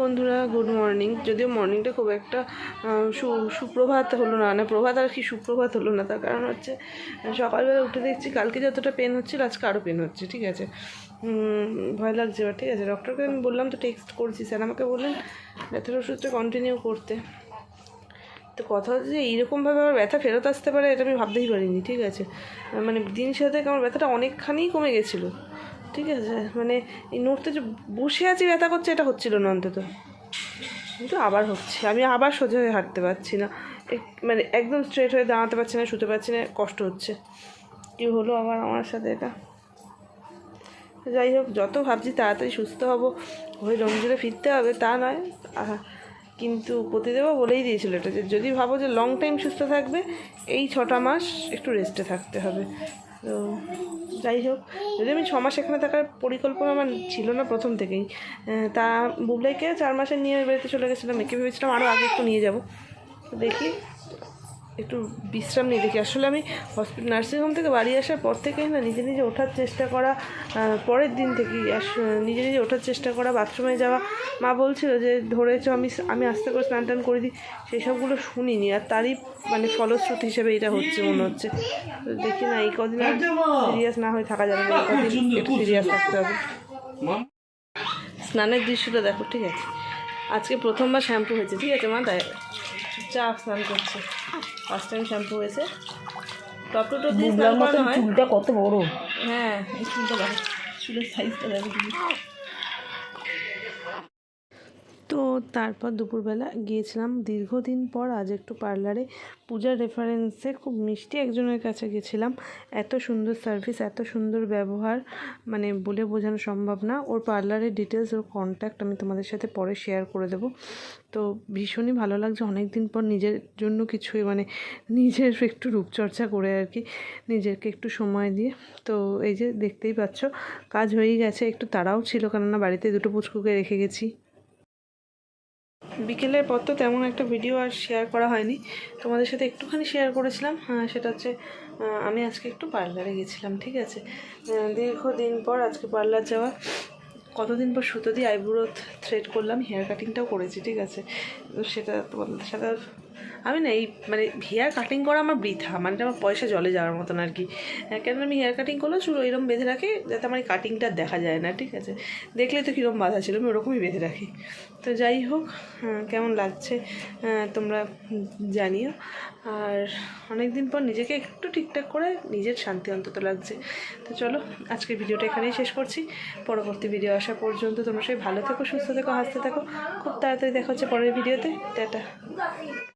বন্ধুরা good morning যদিও মর্নিংটা খুব একটা সুপ্রভাত হলো না মানে প্রভাত আর কি সুপ্রভাত হলো না, তার কারণ হচ্ছে সকালবেলা উঠে দেখছি কালকে যতটা পেন হচ্ছিল, আজকে আরও পেন হচ্ছে, ঠিক আছে? ভয় লাগছে এবার, ঠিক আছে? ডক্টরকে আমি বললাম তো টেক্সট করছি স্যার আমাকে বললেন, ব্যথার ওষুধটা কন্টিনিউ করতে। তো কথা হচ্ছে যে এইরকমভাবে আমার ব্যথা ফেরত আসতে পারে, এটা আমি ভাবতেই পারিনি, ঠিক আছে? মানে দিন সাথে আমার ব্যথাটা অনেকখানি কমে গেছিল। ঠিক আছে মানে এই নড়তে যে বসে আছি ব্যথা করছে, এটা হচ্ছিল না অন্তত। কিন্তু আবার হচ্ছে, আমি আবার সোজা হয়ে হাঁটতে পারছি না। মানে একদম স্ট্রেট হয়ে দাঁড়াতে পারছি না, শুতে পারছি না, কষ্ট হচ্ছে। কি হলো আবার আমার সাথে এটা? যাই হোক, যত ভাবছি তাড়াতাড়ি সুস্থ হব হয়ে রঞ্জনে ফিরতে হবে, তা নয়। কিন্তু প্রতিদেবও বলেই দিয়েছিল এটা, যে যদি ভাবো যে লং টাইম সুস্থ থাকবে, এই ছটা মাস একটু রেস্টে থাকতে হবে। তো যাই হোক যদি আমি ছ মাস এখানে থাকার পরিকল্পনা আমার ছিল না প্রথম থেকেই তা বুবলাইকে চার মাসে নিয়ে বেড়াতে চলে গেছিলাম, একে ভেবেছিলাম আরও আগে একটু নিয়ে যাব। দেখি। একটু বিশ্রাম নিয়ে দেখি। আসলে আমি হসপিটাল নার্সিংহোম থেকে বাড়ি আসার পর থেকেই না নিজে নিজে ওঠার চেষ্টা করা পরের দিন থেকেই নিজে নিজে ওঠার চেষ্টা করা বাথরুমে যাওয়া। মা বলছিল যে ধরেছো আমি আমি আস্তে করে স্নান টান করে দিই। সেই সবগুলো শুনিনি আর তারই মানে ফলশ্রুতি হিসেবে এটা হচ্ছে মনে হচ্ছে। দেখি না এই কদিন সিরিয়াস না হয়ে থাকা যাবে না কদিন একটু সিরিয়াস থাকতে হবে। স্নানের দৃশ্যটা দেখো ঠিক আছে। আজকে প্রথমবার শ্যাম্পু হয়েছে ঠিক আছে মা? তাই চা স্নান করছে। ফার্স্ট টাইম শ্যাম্পু হয়েছে। টপ টু টপ দিয়ে স্নান করানো হয়। চুলটা কত বড়। হ্যাঁ চুলটা চুলের সাইজটা দেখো তারপর দুপুরবেলা গিয়েছিলাম। দীর্ঘদিন পর আজ একটু পার্লারে পূজার রেফারেন্সে খুব মিষ্টি একজনের কাছে গেছিলাম। এত সুন্দর সার্ভিস এত সুন্দর ব্যবহার মানে বলে বোঝানো সম্ভব না। ওর পার্লারের ডিটেলস ওর কন্ট্যাক্ট আমি তোমাদের সাথে পরে শেয়ার করে দেবো। তো ভীষণই ভালো লাগছে। অনেক দিন পর নিজের জন্য কিছুই মানে নিজের একটু রূপচর্চা করে আর কি নিজেকে একটু সময় দিয়ে। তো এই যে দেখতেই পাচ্ছ, কাজ হয়েই গেছে। একটু তারাও ছিল কেননা বাড়িতে দুটো পুচকুকে রেখে গেছি। বিকেলের পর তো তেমন একটা ভিডিও আর শেয়ার করা হয়নি। তোমাদের সাথে একটুখানি শেয়ার করেছিলাম। হ্যাঁ সেটা হচ্ছে আমি আজকে একটু পার্লারে গেছিলাম, ঠিক আছে? দীর্ঘদিন পর আজকে পার্লার যাওয়া কতদিন পর সুতো দিয়ে আইব্রোথ থ্রেড করলাম হেয়ার কাটিংটাও করেছি, ঠিক আছে? সেটা তোমাদের সাথে আমি না এই মানে হেয়ার কাটিং করা আমার বৃথা মানে আমার পয়সা জলে যাওয়ার মতন আর কি। হ্যাঁ, কেননা আমি হেয়ার কাটিং করলে চুল এরকম বেঁধে রাখি যাতে আমার এই কাটিংটা দেখা যায় না ঠিক আছে? দেখলে তো কীরকম বাধা ছিল আমি ওরকমই বেঁধে রাখি। তো যাই হোক হ্যাঁ, কেমন লাগছে হ্যাঁ, তোমরা জানিও। আর অনেক দিন পর নিজেকে একটু ঠিকঠাক করে নিজের শান্তি অন্তত লাগছে। তো চলো আজকের ভিডিওটা এখানেই শেষ করছি। পরবর্তী ভিডিও আসা পর্যন্ত তোমরা সবাই ভালো থেকো সুস্থ থেকো হাসতে থাকো। খুব তাড়াতাড়ি দেখা হচ্ছে পরের ভিডিওতে টাটা।